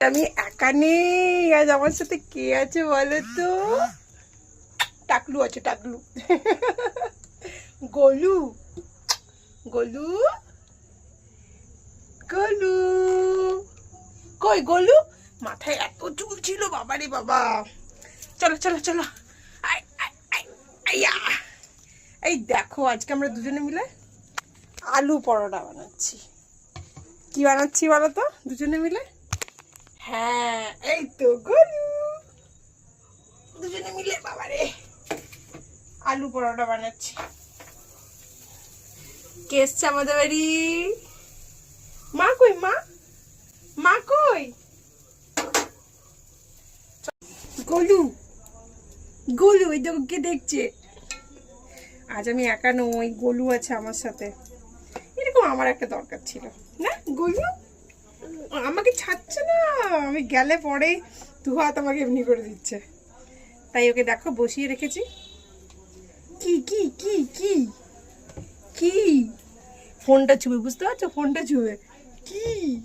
আমি একা নেই। আজ আমার সাথে কে আছে বলো তো? টাকলু আছে, টাকলু। গোলু। গোলু? গোলু। কই গোলু? মাথায় এত চুল ছিল, বাবারে বাবা। চলো চলো চলো। এই দেখো, আজকে আমরা দুজনে মিলে আলু পরোটা বানাচ্ছি। কি বানাচ্ছি বলো তো? দুজনে মিলে? হ্যাঁ এই তো দুজনে মিলে, বাবারে। আলু পরোটা বানাচ্ছি। আমাদের বাড়ি? মা গলু। ওই দেখছে। আজ আমি একা নই, গলু আছে আমার সাথে। এরকম আমার একটা দরকার ছিল। না, গলু? আমাকে ছাড়ছে না। আমি গেলে পরে দু হাত আমাকে এমনি করে দিচ্ছে। তাই ওকে দেখো বসিয়ে রেখেছি। কি কি কি কি কি? ফোনটা ছুবে, বুঝতে পারছ? ফোনটা ছুবে। কি?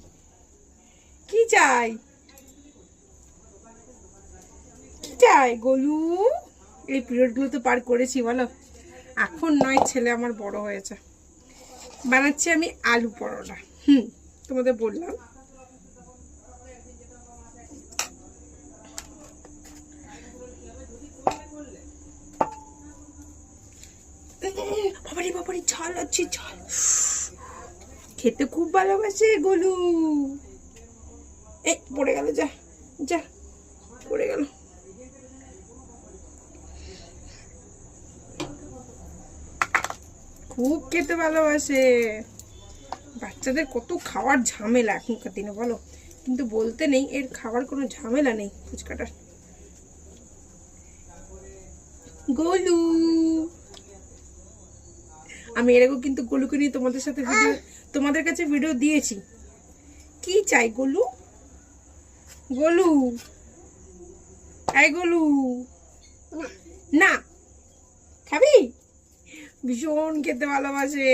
কি চাই? কি চাই, গোলু? এই পিরিয়ডগুলো তো পার করেছি, বলো? এখন নয়, ছেলে আমার বড় হয়েছে। বানাচ্ছি আমি আলু পরোটা। হুম। তোমাদের বললাম। ঝাল আছে, ঝাল। খেতে খুব ভালোবাসে গোলু। এই, পড়ে গেল, যা যা, পড়ে গেল। খুব খেতে ভালোবাসে। বাচ্চাদের কত খাওয়ার ঝামেলা এখনকার দিনে বলো? কিন্তু বলতে নেই এর খাওয়ার কোনো ঝামেলা নেই ফুচকাটার। গোলু। আমি এরকম কিন্তু গোলুকে নিয়ে তোমাদের সাথে ভিডিও তোমাদের কাছে ভিডিও দিয়েছি। কি চাই গোলু? গোলু। এই গোলু। না। খাবি? ভীষণ খেতে ভালোবাসে।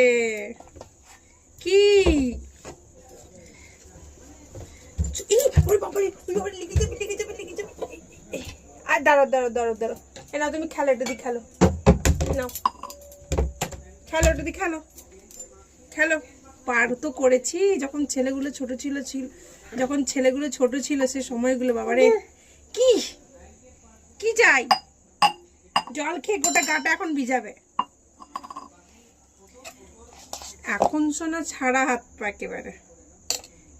কি? আর দাঁড়ো দাঁড়ো দাঁড়ো দাঁড়ো এ নাও, তুমি খেলো এটা দিয়ে খেলো। নাও। খেলো এটা দিয়ে খেলো। খেলো। পার তো করেছি, যখন ছেলেগুলো ছোট ছিল ছিল, যখন ছেলেগুলো ছোট ছিল, সে সময়গুলো, বাবারে। কি? কি চাই? জল খেয়ে গোটা গাটা এখন ভিজাবে। এখন শোনা ছাড়া হাত পা একেবারে।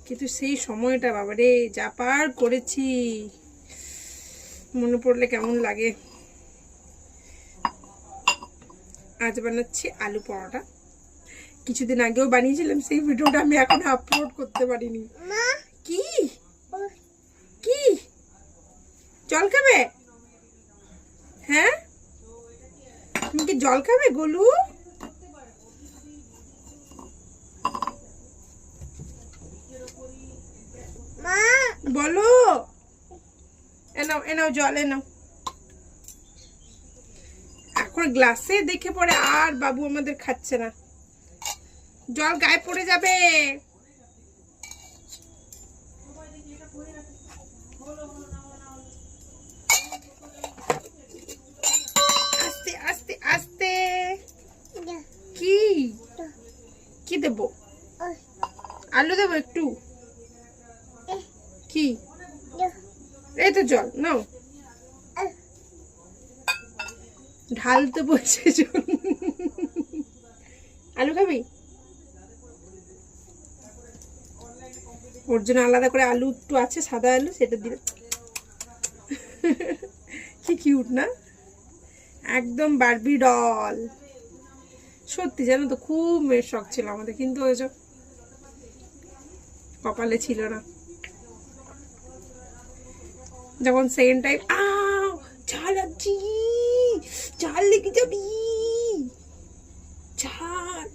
কিন্তু সেই সময়টা বাবারে যা পার করেছি। মনে পড়লে কেমন লাগে? আজ বানাচ্ছি আলু পরোটা। কিছুদিন আগেও বানিয়েছিলাম সেই ভিডিওটা আমি এখন আপলোড করতে পারিনি। কি? কি? জল খাবে? হ্যাঁ? তুমি কি জল খাবে গোলু? বলো। এনাও এনাও জল এনাও এখন গ্লাসে দেখে পরে আর বাবু আমাদের খাচ্ছে না। জল গায়ে পড়ে যাবে আস্তে আস্তে আস্তে কি কি দেবো আলু দেবো একটু কি এই তো জল নাও ঢালতে বলছে আলু খাবি? ওর জন্য আলাদা করে আলু একটু আছে, সাদা আলু, সেটা দিলে কি কিউট না? একদম বারবি ডল সত্যি, জানো তো, খুব মেয়ের শখ ছিল আমাদের, কিন্তু ওই কপালে ছিল না। যখন সেকেন্ড টাইম আও ঝাল লাগছি ঝাল লেগে যাবি। ঝাল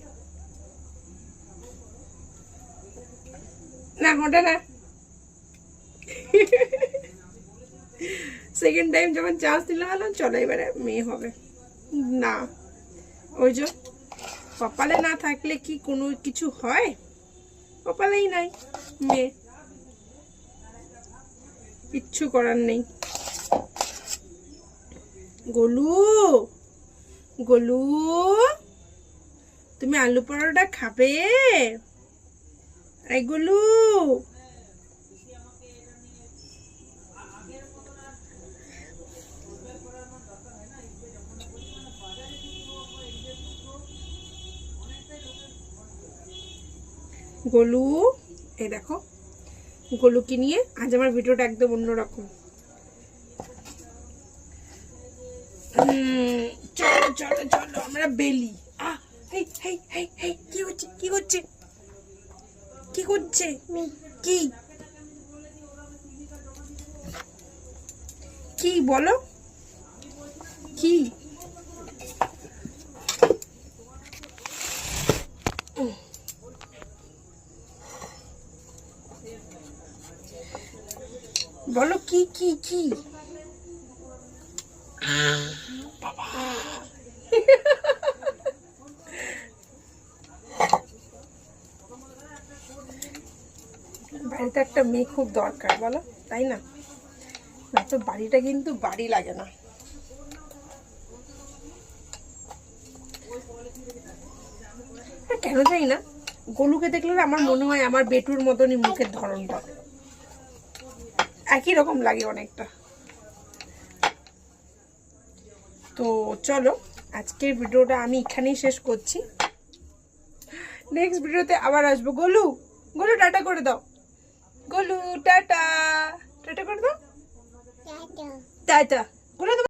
না, ওটা না। সেকেন্ড টাইম যখন চান্স দিলাম হলাম চলো এবারে মেয়ে হবে। না। ওই যে, কপালে না থাকলে কি কোনো কিছু হয়? কপালেই নাই, মেয়ে। কিচ্ছু করার নেই। গোলু গোলু, তুমি আলু পরোটা খাবে? এই গোলু। গোলু, এই দেখো, গোলুকে নিয়ে আজ আমার ভিডিওটা একদম অন্যরকম। চলো চলো আমরা বেলি। আহ, হেই, হেই, হেই, হেই, কি হচ্ছে কি হচ্ছে? কি করছে? কি? কি বলো? কি? বলো কি কি কি? বাড়িতে একটা মেয়ে খুব দরকার, বলো? তাই না? না তো বাড়িটা কিন্তু বাড়ি লাগে না। কেন জানি না? গোলুকে দেখলে আমার মনে হয় আমার বেটুর মতনই মুখের ধরনটা একই রকম লাগে অনেকটা। তো চলো, আজকের ভিডিওটা আমি এখানেই শেষ করছি। নেক্সট ভিডিওতে আবার আসব। গোলু গোলু, টাটা করে দাও। গোলু টাটা। টাটা করে দাও। টাটা। করে তোমার